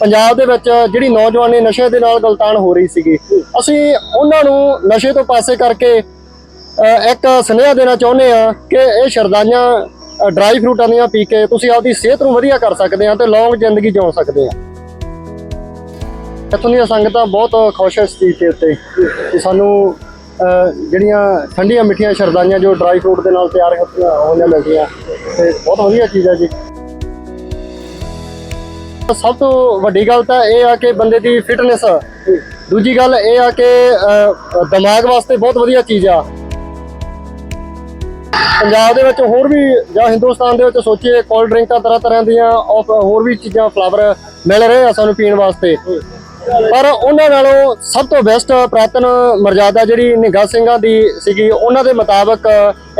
ਪੰਜਾਬ ਦੇ ਵਿੱਚ ਜਿਹੜੀ ਨੌਜਵਾਨੀ ਨਸ਼ੇ ਦੇ ਨਾਲ ਗਲਤਾਨ ਹੋ ਰਹੀ ਸੀਗੀ, ਅਸੀਂ ਉਹਨਾਂ ਨੂੰ ਨਸ਼ੇ ਤੋਂ ਪਾਸੇ ਕਰਕੇ ਇੱਕ ਸੁਨੇਹਾ ਦੇਣਾ ਚਾਹੁੰਦੇ ਆ ਕਿ ਇਹ ਸ਼ਰਦਾਈਆਂ ਡਰਾਈ ਫਰੂਟਾਂ ਦੀਆਂ ਪੀ ਕੇ ਤੁਸੀਂ ਆਪਦੀ ਸਿਹਤ ਨੂੰ ਵਧੀਆ ਕਰ ਸਕਦੇ ਆ ਤੇ ਲੌਂਗ ਜ਼ਿੰਦਗੀ ਜਿਉ ਸਕਦੇ ਆ ਇੱਥੋਂ ਦੀਆਂ ਸੰਗਤਾਂ ਬਹੁਤ ਖੁਸ਼ ਹੈ ਇਸ ਚੀਜ਼ ਦੇ ਉੱਤੇ ਕਿ ਸਾਨੂੰ ਜਿਹੜੀਆਂ ਠੰਡੀਆਂ ਮਿੱਠੀਆਂ ਸ਼ਰਦਾਈਆਂ ਜੋ ਡਰਾਈ ਫਰੂਟ ਦੇ ਨਾਲ ਤਿਆਰ ਹੁੰਦੀਆਂ ਹੋਈਆਂ ਮਿਲਦੀਆਂ। ਤੇ ਬਹੁਤ ਵਧੀਆ ਚੀਜ਼ ਹੈ ਜੀ। ਸਭ ਤੋਂ ਵੱਡੀ ਗੱਲ ਤਾਂ ਇਹ ਆ ਕਿ ਬੰਦੇ ਦੀ ਫਿਟਨੈਸ ਦੂਜੀ ਗੱਲ ਇਹ ਆ ਕਿ ਦਿਮਾਗ ਵਾਸਤੇ ਬਹੁਤ ਵਧੀਆ ਚੀਜ਼ ਆ। ਪੰਜਾਬ ਦੇ ਵਿੱਚ ਹੋਰ ਵੀ, ਜਾਂ ਹਿੰਦੁਸਤਾਨ ਦੇ ਵਿੱਚ ਸੋਚੀਏ ਕੋਲਡ ਡਰਿੰਕਾਂ ਤਰ੍ਹਾਂ ਤਰ੍ਹਾਂ ਦੀਆਂ ਔਰ ਹੋਰ ਵੀ ਚੀਜ਼ਾਂ ਫਲਾਵਰ ਮਿਲ ਰਹੇ ਆ ਸਾਨੂੰ ਪੀਣ ਵਾਸਤੇ। ਪਰ ਉਹਨਾਂ ਨਾਲੋਂ ਸਭ ਤੋਂ ਬੈਸਟ ਪ੍ਰਾਤਨ ਮਰਜ਼ਾਦਾ ਜਿਹੜੀ ਨਿੱਘਾ ਸਿੰਘਾਂ ਦੀ ਸੀਗੀ, ਉਹਨਾਂ ਦੇ ਮੁਤਾਬਕ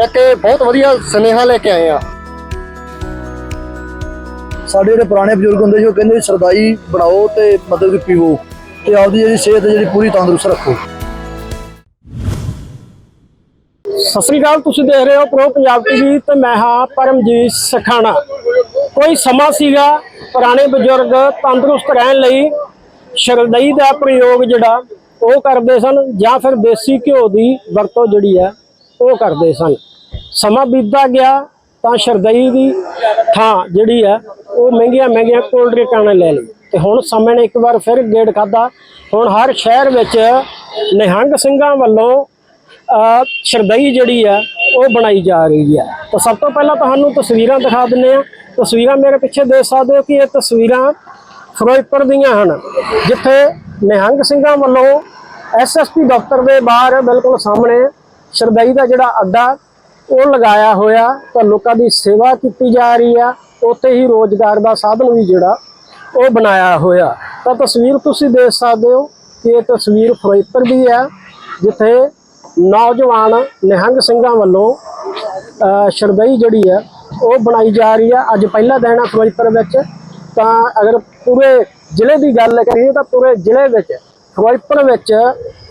ਇੱਕ ਬਹੁਤ ਵਧੀਆ ਸੁਨੇਹਾ ਲੈ ਕੇ ਆਏ ਆ। ਸਾਡੇ ਜਿਹੜੇ ਪੁਰਾਣੇ ਬਜ਼ੁਰਗ ਹੁੰਦੇ ਸੀ, ਉਹ ਕਹਿੰਦੇ ਸੀ, ਸਰਦਾਈ ਬਣਾਓ ਤੇ ਮਤਲਬ ਕਿ ਪੀਵੋ ਤੇ ਆਪਦੀ ਜਿਹੜੀ ਸਿਹਤ ਜਿਹੜੀ ਪੂਰੀ ਤੰਦਰੁਸਤ ਰੱਖੋ। ਸਤਿ ਸ੍ਰੀ ਅਕਾਲ, ਤੁਸੀਂ ਦੇਖ ਰਹੇ ਹੋ ਪ੍ਰੋ ਪੰਜਾਬ ਟੀਵੀ ਤੇ ਮੈਂ ਹਾਂ ਪਰਮਜੀਤ ਸਖਾਣਾ। ਕੋਈ ਸਮਾਂ ਸੀਗਾ ਪੁਰਾਣੇ ਬਜ਼ੁਰਗ ਤੰਦਰੁਸਤ ਰਹਿਣ ਲਈ ਸ਼ਰਦਈ ਦਾ ਪ੍ਰਯੋਗ ਜਿਹੜਾ ਉਹ ਕਰਦੇ ਸਨ ਜਾਂ ਫਿਰ ਦੇਸੀ ਘਿਓ ਦੀ ਵਰਤੋਂ ਜਿਹੜੀ ਹੈ, ਉਹ ਕਰਦੇ ਸਨ। ਸਮਾਂ ਬੀਤਦਾ ਗਿਆ ਤਾਂ ਸ਼ਰਦਈ ਦੀ ਥਾਂ ਜਿਹੜੀ ਹੈ ਉਹ ਮਹਿੰਗੀਆਂ ਮਹਿੰਗੀਆਂ ਕੋਲਡ ਡਰਿੰਕਾਂ ਨੇ ਲੈ ਲਈ। ਤੇ ਹੁਣ ਸਮੇਂ ਨੇ ਇੱਕ ਵਾਰ ਫਿਰ ਗੇੜ ਖਾਦਾ ਹੁਣ ਹਰ ਸ਼ਹਿਰ ਵਿੱਚ ਨਿਹੰਗ ਸਿੰਘਾਂ ਵੱਲੋਂ ਸ਼ਰਦਈ ਜਿਹੜੀ ਆ, ਉਹ ਬਣਾਈ ਜਾ ਰਹੀ ਹੈ ਤਾਂ ਸਭ ਤੋਂ ਪਹਿਲਾਂ ਤੁਹਾਨੂੰ ਤਸਵੀਰਾਂ ਦਿਖਾ ਦਿੰਨੇ ਆ ਤਸਵੀਰਾਂ ਮੇਰੇ ਪਿੱਛੇ ਦੇਖ ਸਕਦੇ ਹੋ ਕਿ ਇਹ ਤਸਵੀਰਾਂ ਫਿਰੋਜ਼ਪੁਰ ਦੀਆਂ ਹਨ, ਜਿੱਥੇ ਨਿਹੰਗ ਸਿੰਘਾਂ ਵੱਲੋਂ ਐਸਐਸਪੀ ਦਫ਼ਤਰ ਦੇ ਬਾਹਰ ਬਿਲਕੁਲ ਸਾਹਮਣੇ ਸ਼ਰਦਈ ਦਾ ਜਿਹੜਾ ਅੱਡਾ, ਉਹ ਲਗਾਇਆ ਹੋਇਆ। ਤਾਂ ਲੋਕਾਂ ਦੀ ਸੇਵਾ ਕੀਤੀ ਜਾ ਰਹੀ ਆ। ਉੱਥੇ ਹੀ ਰੋਜ਼ਗਾਰ ਦਾ ਸਾਧਨ ਵੀ ਜਿਹੜਾ ਉਹ ਬਣਾਇਆ ਹੋਇਆ। ਤਾਂ ਤਸਵੀਰ ਤੁਸੀਂ ਦੇਖ ਸਕਦੇ ਹੋ ਕਿ ਇਹ ਤਸਵੀਰ ਫਿਰੋਜ਼ਪੁਰ ਦੀ ਹੈ, ਜਿੱਥੇ ਨੌਜਵਾਨ ਨਿਹੰਗ ਸਿੰਘਾਂ ਵੱਲੋਂ ਸ਼ਰਦਈ ਜਿਹੜੀ ਹੈ, ਉਹ ਬਣਾਈ ਜਾ ਰਹੀ ਹੈ। ਅੱਜ ਪਹਿਲਾ ਦਿਨ ਹੈ ਫਿਰੋਜ਼ਪੁਰ ਵਿੱਚ। ਤਾਂ ਅਗਰ ਪੂਰੇ ਜ਼ਿਲ੍ਹੇ ਦੀ ਗੱਲ ਕਰੀਏ ਤਾਂ ਪੂਰੇ ਜ਼ਿਲ੍ਹੇ ਵਿੱਚ, ਫਿਰੋਜ਼ਪੁਰ ਵਿੱਚ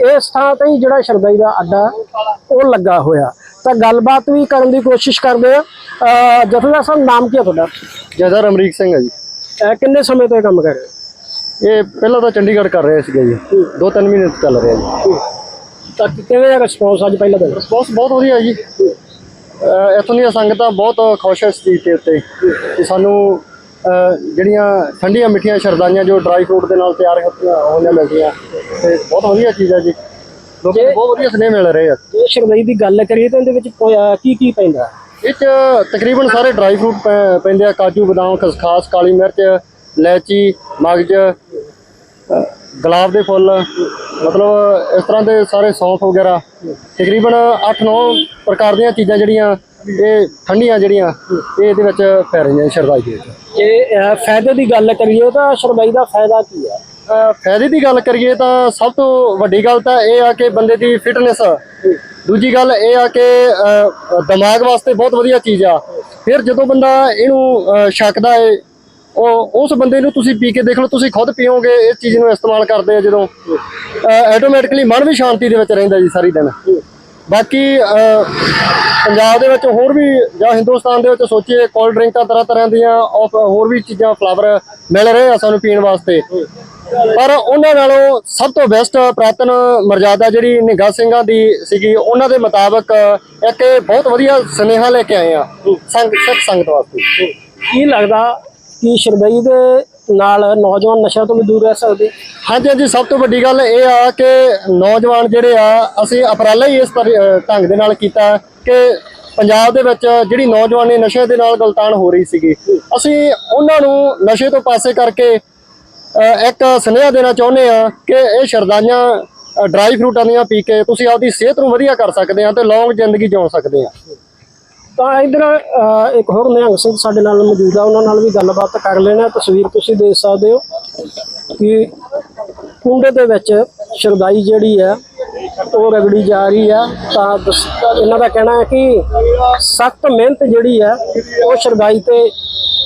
ਇਸ ਥਾਂ ਤੇ ਹੀ ਜਿਹੜਾ ਸ਼ਰਦਈ ਦਾ ਅੱਡਾ ਉਹ ਲੱਗਾ ਹੋਇਆ। ਤਾਂ ਗੱਲਬਾਤ ਵੀ ਕਰਨ ਦੀ ਕੋਸ਼ਿਸ਼ ਕਰਦੇ ਆ। ਜਥੇਦਾਰ ਸਾਹਿਬ ਨਾਮ ਕੀ ਹੈ ਤੁਹਾਡਾ? ਜੈਦਰ ਅਮਰੀਕ ਸਿੰਘ ਹੈ ਜੀ। ਅਹ ਕਿੰਨੇ ਸਮੇਂ ਤੋਂ ਇਹ ਕੰਮ ਕਰ ਰਹੇ ਹੋ? ਇਹ ਪਹਿਲਾਂ ਤਾਂ ਚੰਡੀਗੜ੍ਹ ਕਰ ਰਹੇ ਸੀਗੇ ਜੀ। ਦੋ ਤਿੰਨ ਮਹੀਨੇ ਤੋਂ ਚੱਲ ਰਿਹਾ ਜੀ। ਤਾਂ ਕਿਵੇਂ ਦਾ ਰਿਸਪੌਂਸ ਅੱਜ ਪਹਿਲਾ ਦਿਨ ਬਹੁਤ ਬਹੁਤ ਵਧੀਆ ਜੀ। ਇੱਥੋਂ ਦੀਆਂ ਸੰਗਤਾਂ ਬਹੁਤ ਖੁਸ਼ ਹੈ ਇਸ ਚੀਜ਼ ਦੇ ਉੱਤੇ। ਕਿ ਸਾਨੂੰ ਜਿਹੜੀਆਂ ਠੰਡੀਆਂ ਮਿੱਠੀਆਂ ਸ਼ਰਦਾਈਆਂ ਜੋ ਡਰਾਈ ਫਰੂਟ ਦੇ ਨਾਲ ਤਿਆਰ ਹੋਈਆਂ ਮਿਲਦੀਆਂ ਤੇ ਬਹੁਤ ਵਧੀਆ ਚੀਜ਼ ਹੈ ਜੀ। ਲੋਕਾਂ ਨੂੰ ਬਹੁਤ ਵਧੀਆ ਸੁਨੇਹੇ ਮਿਲ ਰਹੇ ਆ। ਜੇ ਸ਼ਰਦਈ ਦੀ ਗੱਲ ਕਰੀਏ ਤਾਂ ਇਹਦੇ ਵਿੱਚ ਕੀ ਕੀ ਪੈਂਦਾ? ਇਹ ਚ ਤਕਰੀਬਨ ਸਾਰੇ ਡਰਾਈ ਫਰੂਟ ਪੈਂਦੇ ਆ ਕਾਜੂ ਬਦਾਮ ਖਸਖਾਸ ਕਾਲੀ ਮਿਰਚ ਇਲਾਇਚੀ ਮਗਜ ਗੁਲਾਬ ਦੇ ਫੁੱਲ ਮਤਲਬ ਇਸ ਤਰ੍ਹਾਂ ਦੇ ਸਾਰੇ ਸੌਂਫ ਵਗੈਰਾ। ਤਕਰੀਬਨ 8-9 ਪ੍ਰਕਾਰ ਦੀਆਂ ਚੀਜ਼ਾਂ ਜਿਹੜੀਆਂ ਇਹ ਠੰਡੀਆਂ ਜਿਹੜੀਆਂ ਇਹ ਇਹਦੇ ਵਿੱਚ ਪੈ ਰਹੀਆਂ ਸ਼ਰਦਾਈ ਦੇ ਵਿੱਚ। ਜੇ ਫਾਇਦੇ ਦੀ ਗੱਲ ਕਰੀਏ ਤਾਂ ਸ਼ਰਦਈ ਦਾ ਫਾਇਦਾ ਕੀ ਹੈ? ਫਾਇਦੇ ਦੀ ਗੱਲ ਕਰੀਏ ਤਾਂ ਸਭ ਤੋਂ ਵੱਡੀ ਗੱਲ ਤਾਂ ਇਹ ਆ ਕਿ ਬੰਦੇ ਦੀ ਫਿਟਨੈਸ ਦੂਜੀ ਗੱਲ ਇਹ ਆ ਕਿ ਦਿਮਾਗ ਵਾਸਤੇ ਬਹੁਤ ਵਧੀਆ ਚੀਜ਼ ਆ। ਫਿਰ ਜਦੋਂ ਬੰਦਾ ਇਹਨੂੰ ਛਕਦਾ ਏ, ਉਹ, ਉਸ ਬੰਦੇ ਨੂੰ ਤੁਸੀਂ ਪੀ ਕੇ ਦੇਖ ਲਓ, ਤੁਸੀਂ ਖੁਦ ਪੀਓਗੇ, ਇਸ ਚੀਜ਼ ਨੂੰ ਇਸਤੇਮਾਲ ਕਰਦੇ ਆ ਜਦੋਂ। ਆਟੋਮੈਟਿਕਲੀ ਮਨ ਵੀ ਸ਼ਾਂਤੀ ਦੇ ਵਿੱਚ ਰਹਿੰਦਾ ਜੀ ਸਾਰੀ ਦਿਨ। ਬਾਕੀ ਪੰਜਾਬ ਦੇ ਵਿੱਚ ਹੋਰ ਵੀ, ਜਾਂ ਹਿੰਦੁਸਤਾਨ ਦੇ ਵਿੱਚ ਸੋਚੀਏ ਕੋਲਡ ਡਰਿੰਕਾਂ ਤਰ੍ਹਾਂ ਤਰ੍ਹਾਂ ਦੀਆਂ, ਔਰ ਹੋਰ ਵੀ ਚੀਜ਼ਾਂ ਫਲਾਵਰ ਮਿਲ ਰਹੇ ਆ ਸਾਨੂੰ ਪੀਣ ਵਾਸਤੇ। ਪਰ ਉਹਨਾਂ ਨਾਲੋਂ ਸਭ ਤੋਂ ਬੈਸਟ ਪ੍ਰਾਤਨ ਮਰਜ਼ਾਦਾ ਜਿਹੜੀ ਨਿੱਘਾ ਸਿੰਘਾਂ ਦੀ ਸੀਗੀ ਉਹਨਾਂ ਦੇ ਮੁਤਾਬਕ ਇੱਕ ਬਹੁਤ ਵਧੀਆ ਸੁਨੇਹਾ ਲੈ ਕੇ ਆਏ ਆ ਸੰਗ ਸਿੱਖ ਸੰਗਤ ਵਾਸਤੇ। ਕੀ ਲੱਗਦਾ ਕਿ ਸ਼ਰਦਈ ਦੇ ਨਾਲ ਨੌਜਵਾਨ ਨਸ਼ਿਆਂ ਤੋਂ ਵੀ ਦੂਰ ਰਹਿ ਸਕਦੇ? ਹਾਂਜੀ ਹਾਂਜੀ ਸਭ ਤੋਂ ਵੱਡੀ ਗੱਲ ਇਹ ਆ ਕਿ ਨੌਜਵਾਨ ਜਿਹੜੇ ਆ ਅਸੀਂ ਉਪਰਾਲਾ ਹੀ ਇਸ ਢੰਗ ਦੇ ਨਾਲ ਕੀਤਾ ਕਿ ਪੰਜਾਬ ਦੇ ਵਿੱਚ ਜਿਹੜੀ ਨੌਜਵਾਨੀ ਨਸ਼ੇ ਦੇ ਨਾਲ ਗਲਤਾਨ ਹੋ ਰਹੀ ਸੀਗੀ ਅਸੀਂ ਉਹਨਾਂ ਨੂੰ ਨਸ਼ੇ ਤੋਂ ਪਾਸੇ ਕਰਕੇ ਇੱਕ ਸੁਨੇਹਾ ਦੇਣਾ ਚਾਹੁੰਦੇ ਆ ਕਿ ਇਹ ਸ਼ਰਦਾਈਆਂ ਡਰਾਈ ਫਰੂਟਾਂ ਦੀਆਂ ਪੀ ਕੇ ਤੁਸੀਂ ਆਪਦੀ ਸਿਹਤ ਨੂੰ ਵਧੀਆ ਕਰ ਸਕਦੇ ਆ ਤੇ ਲੌਂਗ ਜ਼ਿੰਦਗੀ ਜਿਉ ਸਕਦੇ ਆ। ਤਾਂ ਇਧਰ ਇੱਕ ਹੋਰ ਨਿਹੰਗ ਸਿੰਘ ਸਾਡੇ ਨਾਲ ਮੌਜੂਦ ਆ, ਉਹਨਾਂ ਨਾਲ ਵੀ ਗੱਲਬਾਤ ਕਰ ਲੈਣਾ ਤਸਵੀਰ ਤੁਸੀਂ ਦੇਖ ਸਕਦੇ ਹੋ ਕਿ ਕੁੰਡੇ ਦੇ ਵਿੱਚ ਸ਼ਰਦਾਈ ਜਿਹੜੀ ਹੈ ਉਹ ਰਗੜੀ ਜਾ ਰਹੀ ਆ। ਤਾਂ ਦਸ- ਇਹਨਾਂ ਦਾ ਕਹਿਣਾ ਹੈ ਕਿ ਸਖਤ ਮਿਹਨਤ ਜਿਹੜੀ ਹੈ ਉਹ ਸ਼ਰਦਾਈ ਤੇ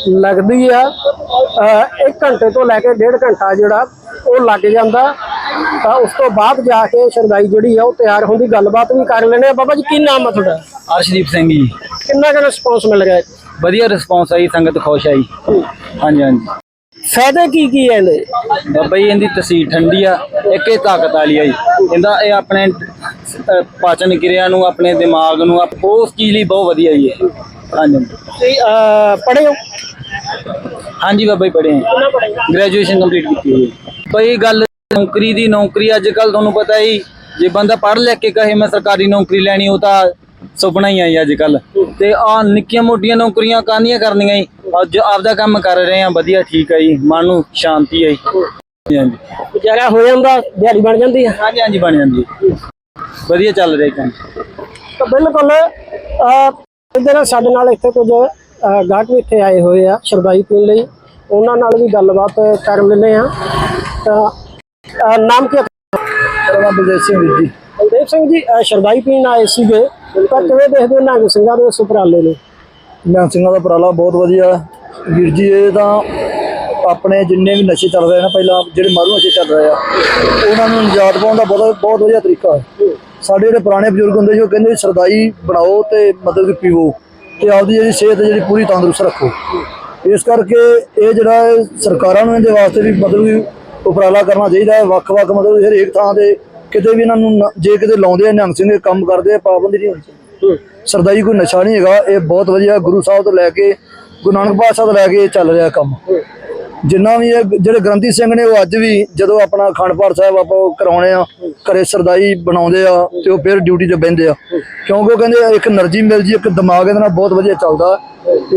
ਲੱਗਦੀ ਆ। ਇੱਕ ਘੰਟੇ ਤੋਂ ਲੈ ਕੇ ਡੇਢ ਘੰਟਾ ਜਿਹੜਾ ਉਹ ਲੱਗ ਜਾਂਦਾ। ਤਾਂ ਉਸ ਤੋਂ ਬਾਅਦ ਜਾ ਕੇ ਸ਼ਰਦਾਈ ਜਿਹੜੀ ਆ ਉਹ ਤਿਆਰ ਹੁੰਦੀ ਗੱਲਬਾਤ ਵੀ ਕਰ ਲੈਣੇ ਆ। ਬਾਬਾ ਜੀ ਕੀ ਨਾਮ ਆ ਤੁਹਾਡਾ? ਅਰਸ਼ਦੀਪ ਸਿੰਘ ਜੀ। ਕਿੰਨਾ ਕੁ ਰਿਸਪੌਂਸ ਮਿਲ ਰਿਹਾ? ਹੈ? ਵਧੀਆ ਰਿਸਪੌਂਸ ਆਈ ਸੰਗਤ ਖੁਸ਼ ਆਈ ਹਾਂਜੀ ਹਾਂਜੀ। ਫਾਇਦੇ ਕੀ ਕੀ ਹੈ ਇਹਦੇ? ਬਾਬਾ ਜੀ ਇਹਦੀ ਤਸੀਰ ਠੰਡੀ ਆ ਇੱਕ ਤਾਕਤ ਵਾਲੀ ਆ ਜੀ। ਇਹਦਾ ਇਹ ਆਪਣੇ ਪਾਚਨ ਕਿਰਿਆ ਨੂੰ ਆਪਣੇ ਦਿਮਾਗ ਨੂੰ ਉਸ ਚੀਜ਼ ਲਈ ਬਹੁਤ ਵਧੀਆ ਜੀ ਇਹ। ਹਾਂਜੀ। ਤੁਸੀਂ ਪੜ੍ਹੇ ਹੋ? ਹਾਂਜੀ ਬਾਬਾ ਜੀ ਪੜ੍ਹੇ ਕਿੰਨਾ ਪੜ੍ਹੇ ਗ੍ਰੈਜੂਏਸ਼ਨ ਕੰਪਲੀਟ ਕੀਤੀ ਹੋਈ ਹੈ। ਬਈ ਗੱਲ ਨੌਕਰੀ ਦੀ ਨੌਕਰੀ ਅੱਜ ਕੱਲ ਤੁਹਾਨੂੰ ਪਤਾ ਹੀ ਜੇ ਬੰਦਾ ਪੜ੍ਹ ਲਿਖ ਕੇ ਕਹੇ ਮੈਂ ਸਰਕਾਰੀ ਨੌਕਰੀ ਲੈਣੀ ਉਹ ਤਾਂ ਸੁਪਨਾ ਹੀ ਆ ਜੀ ਅੱਜ ਕੱਲ ਤੇ ਆ ਨਿੱਕੀਆਂ ਮੋਟੀਆਂ ਨੌਕਰੀਆਂ ਕਾਹਦੀਆਂ ਕਰਨੀਆਂ ਜੀ? ਅੱਜ ਆਪਦਾ ਕੰਮ ਕਰ ਰਹੇ ਆ ਵਧੀਆ ਠੀਕ ਹੈ ਜੀ। ਮਨ ਨੂੰ ਸ਼ਾਂਤੀ ਹੈ ਜੀ। ਹਾਂਜੀ। ਗੁਜ਼ਾਰਾ ਹੋ ਜਾਂਦਾ ਦਿਹਾੜੀ ਬਣ ਜਾਂਦੀ ਹੈ ਹਾਂਜੀ ਹਾਂਜੀ ਬਣ ਜਾਂਦੀ ਹੈ। ਵਧੀਆ ਚੱਲ ਰਿਹਾ ਕੰਮ। ਤਾਂ ਬਿਲਕੁਲ ਇਹਦੇ ਨਾਲ ਸਾਡੇ ਨਾਲ ਇੱਥੇ ਕੁਝ ਗਾਹਕ ਵੀ ਇੱਥੇ ਆਏ ਹੋਏ ਆ ਸ਼ਰਦਾਈ ਪੀਣ ਲਈ। ਉਹਨਾਂ ਨਾਲ ਵੀ ਗੱਲਬਾਤ ਕਰ ਲੈਂਦੇ ਆ ਤਾਂ ਨਾਮ ਕੀ ਨਾਮ ਬਲਦੇਵ ਸਿੰਘ ਜੀ। ਬਲਦੇਵ ਸਿੰਘ ਜੀ ਸ਼ਰਦਾਈ ਪੀਣ ਆਏ ਸੀਗੇ। ਤਾਂ ਕਿਵੇਂ ਦੇਖਦੇ ਹੋ ਨਾਗ ਸਿੰਘਾਂ ਦੇ ਇਸ ਉਪਰਾਲੇ ਨੂੰ? ਨਿਹੰਗ ਸਿੰਘਾਂ ਦਾ ਉਪਰਾਲਾ ਬਹੁਤ ਵਧੀਆ। ਵੀਰ ਜੀ ਇਹ ਤਾਂ ਆਪਣੇ ਜਿੰਨੇ ਵੀ ਨਸ਼ੇ ਚੱਲ ਰਹੇ ਨੇ ਪਹਿਲਾਂ ਜਿਹੜੇ ਮਾਰੂ ਨਸ਼ੇ ਚੱਲ ਰਹੇ ਆ ਉਹਨਾਂ ਨੂੰ ਨਿਜਾਤ ਪਾਉਣ ਦਾ ਬਹੁਤ ਬਹੁਤ ਵਧੀਆ ਤਰੀਕਾ ਹੈ। ਸਾਡੇ ਜਿਹੜੇ ਪੁਰਾਣੇ ਬਜ਼ੁਰਗ ਹੁੰਦੇ ਸੀ, ਉਹ ਕਹਿੰਦੇ ਸੀ, ਸਰਦਾਈ ਬਣਾਓ ਤੇ ਮਤਲਬ ਕਿ ਪੀਵੋ ਤੇ ਆਪਦੀ ਜਿਹੜੀ ਸਿਹਤ ਜਿਹੜੀ ਪੂਰੀ ਤੰਦਰੁਸਤ ਰੱਖੋ। ਇਸ ਕਰਕੇ ਇਹ ਜਿਹੜਾ ਸਰਕਾਰਾਂ ਨੂੰ ਇਹਦੇ ਵਾਸਤੇ ਵੀ ਮਤਲਬ ਕਿ ਉਪਰਾਲਾ ਕਰਨਾ ਚਾਹੀਦਾ ਹੈ, ਵੱਖ-ਵੱਖ ਮਤਲਬ ਹਰੇਕ ਥਾਂ ਤੇ ਕਿਤੇ ਵੀ ਇਹਨਾਂ ਨੂੰ ਨ- ਜੇ ਕਿਤੇ ਲਾਉਂਦੇ ਆ, ਨਿਹੰਗ ਸਿੰਘ ਕੰਮ ਕਰਦੇ ਆ, ਪਾਬੰਦੀ ਨਹੀਂ ਹੋਣੀ ਚਾਹੀਦੀ ਸਰਦਾਈ ਕੋਈ ਨਸ਼ਾ ਨਹੀਂ ਹੈਗਾ, ਇਹ ਬਹੁਤ ਵਧੀਆ ਗੁਰੂ ਸਾਹਿਬ ਤੋਂ ਲੈ ਕੇ, ਗੁਰੂ ਨਾਨਕ ਪਾਤਸ਼ਾਹ ਤੋਂ ਲੈ ਕੇ ਇਹ ਚੱਲ ਰਿਹਾ ਕੰਮ। ਜਿੰਨਾ ਵੀ ਇਹ ਜਿਹੜੇ ਗ੍ਰੰਥੀ ਸਿੰਘ ਨੇ ਉਹ ਅੱਜ ਵੀ ਜਦੋਂ ਆਪਣਾ ਖਾਨਪਾਰ ਸਾਹਿਬ ਆਪਾਂ ਕਰਾਉਣੇ ਆ, ਘਰੇ ਸਰਦਾਈ ਬਣਾਉਂਦੇ ਆ ਤੇ ਉਹ ਫਿਰ ਡਿਊਟੀ 'ਚ ਬੈੰਦੇ ਆ। ਕਿਉਂਕਿ ਉਹ ਕਹਿੰਦੇ ਇੱਕ એનર્ਜੀ ਮਿਲ ਜੀ, ਇੱਕ ਦਿਮਾਗ ਇਹਦੇ ਨਾਲ ਬਹੁਤ ਵਧੀਆ ਚੱਲਦਾ।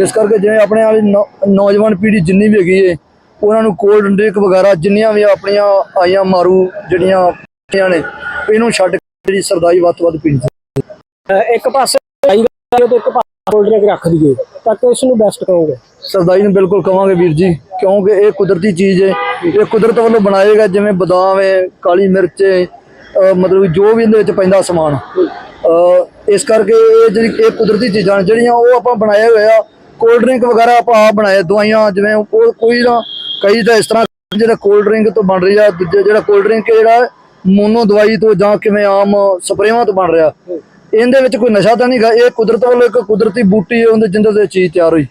ਇਸ ਕਰਕੇ ਜਿਵੇਂ ਆਪਣੇ ਵਾਲੀ ਨੌਜਵਾਨ ਪੀੜ੍ਹੀ ਜਿੰਨੀ ਵੀ ਹੈਗੀ ਏ, ਉਹਨਾਂ ਨੂੰ ਕੋਲਡ ਡਰਿੰਕ ਵਗੈਰਾ ਜਿੰਨੀਆਂ ਵੀ ਆਪਣੀਆਂ ਆਈਆਂ ਮਾਰੂ ਜਿਹੜੀਆਂ ਪੀਆਂ ਨੇ, ਇਹਨੂੰ ਛੱਡ ਕੇ ਜਿਹੜੀ ਸਰਦਾਈ ਵੱਧ ਵੱਧ ਪੀਣੀ ਇੱਕ ਪਾਸੇ ਸਰਦਾਈ ਇੱਕ ਪਾਸੇ ਕੋਲਡ ਡਰਿੰਕ ਰੱਖ ਦਈਏ, ਤਾਂ ਕਿ ਇਸ ਨੂੰ ਬੈਸਟ ਕਰੋਗੇ ਸਰਦਾਈ ਨੂੰ ਬਿਲਕੁਲ ਕਵਾਂਗੇ ਵੀਰ ਜੀ, ਕਿਉਂਕਿ ਇਹ ਕੁਦਰਤੀ ਚੀਜ਼ ਹੈ। ਇਹ ਕੁਦਰਤ ਵੱਲੋਂ ਬਣਾਏਗਾ ਜਿਵੇਂ ਬਦਾਮ ਹੈ, ਕਾਲੀ ਮਿਰਚ ਹੈ, ਅਹ ਮਤਲਬ ਜੋ ਵੀ ਇਹਦੇ ਵਿੱਚ ਪੈਂਦਾ ਸਮਾਨ। ਅਹ ਇਸ ਕਰਕੇ ਇਹ ਜਿਹੜੀ ਇਹ ਕੁਦਰਤੀ ਚੀਜ਼ਾਂ ਨੇ ਜਿਹੜੀਆਂ ਉਹ ਆਪਾਂ ਬਣਾਏ ਹੋਏ ਆ। ਕੋਲਡ ਡਰਿੰਕ ਵਗੈਰਾ ਆਪਾਂ ਆਪ ਬਣਾਏ, ਦਵਾਈਆਂ ਜਿਵੇਂ ਉਹ ਕੋਈ ਨਾ, ਕਈ ਤਾਂ ਇਸ ਤਰ੍ਹਾਂ ਜਿਹੜਾ ਕੋਲਡ ਡਰਿੰਕ ਤੋਂ ਬਣ ਰਹੀ ਆ, ਦੂਜੇ ਜਿਹੜਾ ਕੋਲਡ ਡਰਿੰਕ ਜਿਹੜਾ ਮੋਨੋ ਦਵਾਈ ਤੋਂ ਜਾਂ ਕਿਵੇਂ ਆਮ ਸਪਰੇਵਾਂ ਤੋਂ ਬਣ ਰਿਹਾ। ਇਹਦੇ ਵਿੱਚ ਕੋਈ ਨਸ਼ਾ ਤਾਂ ਨਹੀਂਗਾ ਇਹ ਕੁਦਰਤ ਵੱਲੋਂ ਇੱਕ ਕੁਦਰਤੀ ਬੂਟੀ ਹੈ, ਉਹਦੇ ਜਿੰਦੇ ਤੇ ਚੀਜ਼ ਤਿਆਰ ਹੋਈ।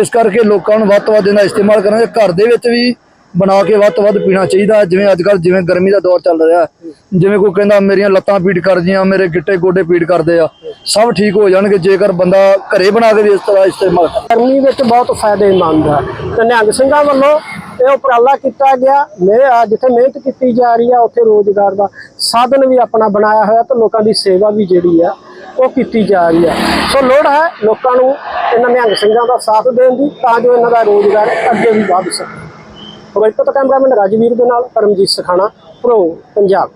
ਇਸ ਕਰਕੇ ਲੋਕਾਂ ਨੂੰ ਵੱਧ ਤੋਂ ਵੱਧ ਇਹਦਾ ਇਸਤੇਮਾਲ ਕਰਾਂਗੇ। ਘਰ ਦੇ ਵਿੱਚ ਵੀ ਬਣਾ ਕੇ ਵੱਧ ਤੋਂ ਵੱਧ ਪੀਣਾ ਚਾਹੀਦਾ। ਜਿਵੇਂ ਅੱਜ ਕੱਲ ਜਿਵੇਂ ਗਰਮੀ ਦਾ ਦੌਰ ਚੱਲ ਰਿਹਾ। ਜਿਵੇਂ ਕੋਈ ਕਹਿੰਦਾ ਮੇਰੀਆਂ ਲੱਤਾਂ ਪੀੜ ਕਰਦੀਆਂ ਮੇਰੇ ਗਿੱਟੇ ਗੋਡੇ ਪੀੜ ਕਰਦੇ ਆ। ਸਭ ਠੀਕ ਹੋ ਜਾਣਗੇ ਜੇਕਰ ਬੰਦਾ ਘਰੇ ਬਣਾ ਕੇ ਵੀ ਇਸ ਤਰ੍ਹਾਂ ਇਸਤੇਮਾਲ ਗਰਮੀ ਵਿੱਚ ਬਹੁਤ ਫਾਇਦੇਮੰਦ ਹੈ ਤੇ ਨਿਹੰਗ ਸਿੰਘਾਂ ਵੱਲੋਂ ਇਹ ਉਪਰਾਲਾ ਕੀਤਾ ਗਿਆ। ਮੈਂ ਜਿੱਥੇ ਮਿਹਨਤ ਕੀਤੀ ਜਾ ਰਹੀ ਆ, ਉੱਥੇ ਰੋਜ਼ਗਾਰ ਦਾ ਸਾਧਨ ਵੀ ਆਪਣਾ ਬਣਾਇਆ ਹੋਇਆ ਤੇ ਲੋਕਾਂ ਦੀ ਸੇਵਾ ਵੀ ਜਿਹੜੀ ਆ, ਉਹ ਕੀਤੀ ਜਾ ਰਹੀ ਆ। ਸੋ ਲੋੜ ਹੈ ਲੋਕਾਂ ਨੂੰ ਇਹਨਾਂ ਨਿਹੰਗ ਸਿੰਘਾਂ ਦਾ ਸਾਥ ਦੇਣ ਦੀ, ਤਾਂ ਜੋ ਇਹਨਾਂ ਦਾ ਰੋਜ਼ਗਾਰ ਅੱਗੇ ਵੀ ਵਧ ਸਕੇ। ਰੋਹਿਤ ਕੈਮਰਾਮੈਨ ਰਾਜਵੀਰ ਦੇ ਨਾਲ ਪਰਮਜੀਤ ਸਖਾਣਾ ਪ੍ਰੋ ਪੰਜਾਬ।